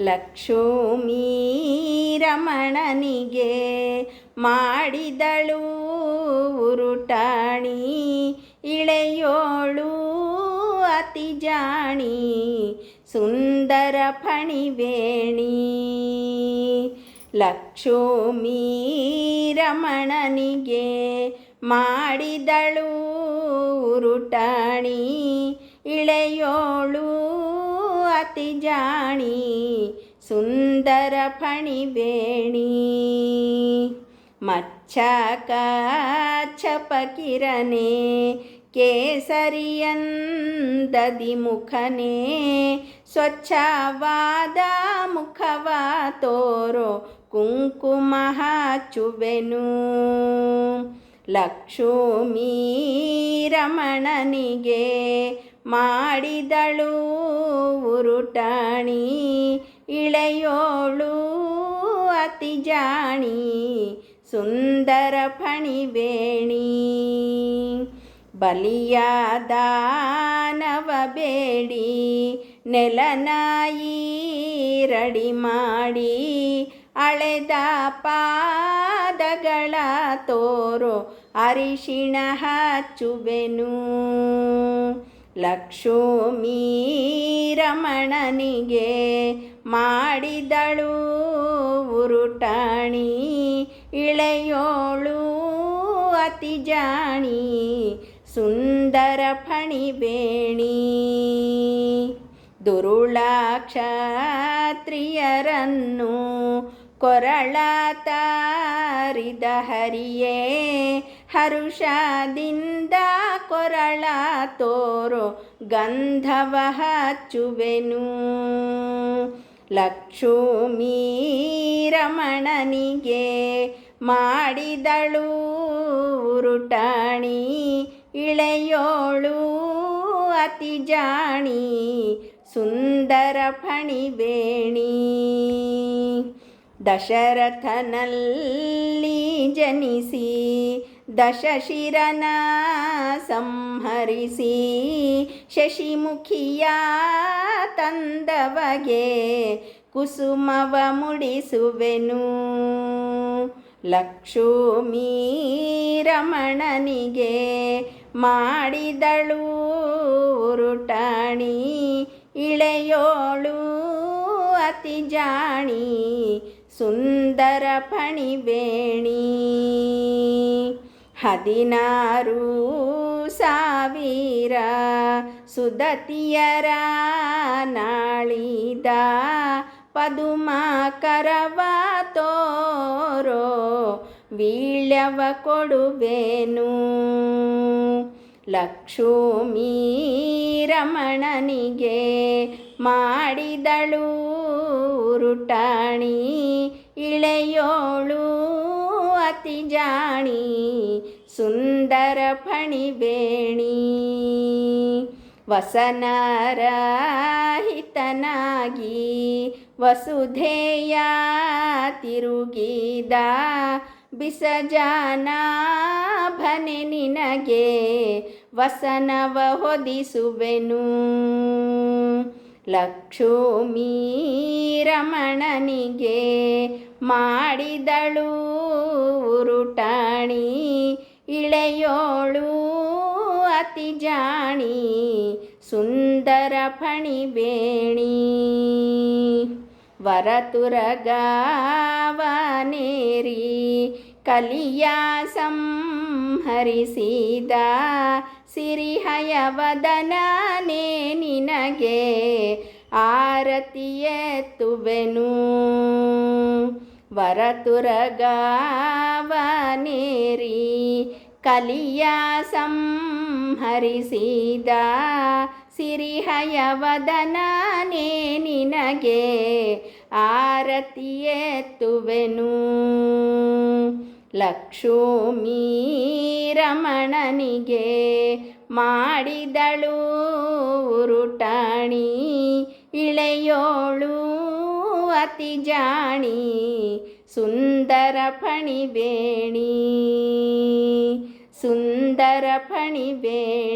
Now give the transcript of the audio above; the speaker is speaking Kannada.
ಲಕ್ಷ್ಮೀ ರಮಣನಿಗೆ ಮಾಡಿದಳು ಉರುಟಾಣಿ ಇಳೆಯೋಳು ಅತಿ ಜಾಣಿ ಸುಂದರ ಫಣಿವೇಣಿ. ಲಕ್ಷ್ಮೀ ರಮಣನಿಗೆ ಮಾಡಿದಳು ಉರುಟಾಣಿ ಇಳೆಯೋಳು ಅತಿ ಜಾಣಿ ಸುಂದರ ಫಣಿವೇಣಿ ಮಚ್ಚಕ ಚಪಕಿರನೆ ಕೇಸರಿಯಂದದಿ ಮುಖನೇ ಸ್ವಚ್ಛವಾದ ಮುಖವ ತೋರೋ ಕುಂಕುಮ ಹಚ್ಚುವೆನು ಲಕ್ಷ್ಮೀ ರಮಣನಿಗೆ ಮಾಡಿದಳು ಉರುಟಾಣಿ, ಇಳೆಯೋಳು ಅತಿ ಜಾಣಿ ಸುಂದರ ಫಣಿವೇಣಿ. ಬಲಿಯಾದ ದಾನವ ಬೇಡಿ ನೆಲನಾಯಿ ರಡಿ ಮಾಡಿ, ಅಳೆದ ಪಾದಗಳ ತೋರೋ ಅರಿಶಿಣ ಹಚ್ಚುವೆನು ಲಕ್ಷ್ಮೀ ರಮಣನಿಗೆ ಮಾಡಿದಳು ಉರುಟಾಣಿ, ಇಳೆಯೋಳು ಅತಿ ಜಾಣಿ ಸುಂದರ ಫಣಿಬೇಣಿ ದುರುಳಾಕ್ಷತ್ರಿಯರನ್ನು ಕೊರಳ ತಾರಿದ ಹರಿಯೇ ಹರುಷದಿಂದ ಕೊರಳ ತೋರೋ ಗಂಧವ ಹಚ್ಚುವೆನು ಲಕ್ಷ್ಮೀ ರಮಣನಿಗೆ ಮಾಡಿದಳು ಉರುಟಾಣಿ, ಇಳೆಯೋಳು ಅತಿ ಜಾಣಿ ಸುಂದರ ಫಣಿವೇಣಿ. ದಶರಥನಲ್ಲಿ ಜನಿಸಿ ದಶಶಿರನ ಸಂಹರಿಸಿ ಶಶಿಮುಖಿಯ ತಂದವಗೆ ಕುಸುಮವ ಮುಡಿಸುವೆನು. ಲಕ್ಷ್ಮೀ ರಮಣನಿಗೆ ಮಾಡಿದಳು ಉರುಟಾಣಿ ಇಳೆಯೋಳು ಅತಿ ಜಾಣಿ ಸುಂದರ ಪಣಿವೇಣಿ. ಹದಿನಾರು ಸಾವಿರ ಸುದತಿಯರ ನಾಳಿದ ಪದುಮಾಕರವ ತೋರೋ ವೀಳ್ಯವ ಕೊಡುವೆನು. ಲಕ್ಷ್ಮೀ ರಮಣನಿಗೆ ಮಾಡಿದಳು ರುಟಾಣಿ ಇಳೆಯೋಳು ಅತಿ ಜಾಣಿ ಸುಂದರ ಫಣಿಬೇಣಿ. ವಸನರಹಿತನಾಗಿ ವಸುಧೇಯ ತಿರುಗಿದ ಬಿಸಜಾನಾಭನೆ ನಿನಗೆ ವಸನವ ಹೊದಿಸುವೆನು. ಲಕ್ಷ್ಮೀ ರಮಣನಿಗೆ ಮಾಡಿದಳು ಉರುಟಾಣಿ ಇಳೆಯೋಳು ಅತಿ ಜಾಣಿ ಸುಂದರ ಫಣಿಬೇಣಿ. ವರತುರಗಾವನೇರಿ ಕಲಿಯ ಸಂಹರಿಸಿದ ಸಿರಿಹಯವದನೇ ನಿನಗೆ ಆರತಿ ಎತ್ತುವೆನು ವರತುರಗಾವನೇರಿ ಕಲಿಯ ಸಂಹರಿಸಿದ ಸಿರಿಹಯವದನೇ ನಿನಗೆ ಆರತಿಯೆತ್ತುವೆನು ಲಕ್ಷ್ಮೀ ರಮಣನಿಗೆ ಮಾಡಿದಳು ಉರುಟಾಣಿ ಇಳೆಯೋಳು ಅತಿ ಜಾಣಿ ಸುಂದರ ಫಣಿಬೇಣಿ. ಸುಂದರ ಫಣಿಬೇಣಿ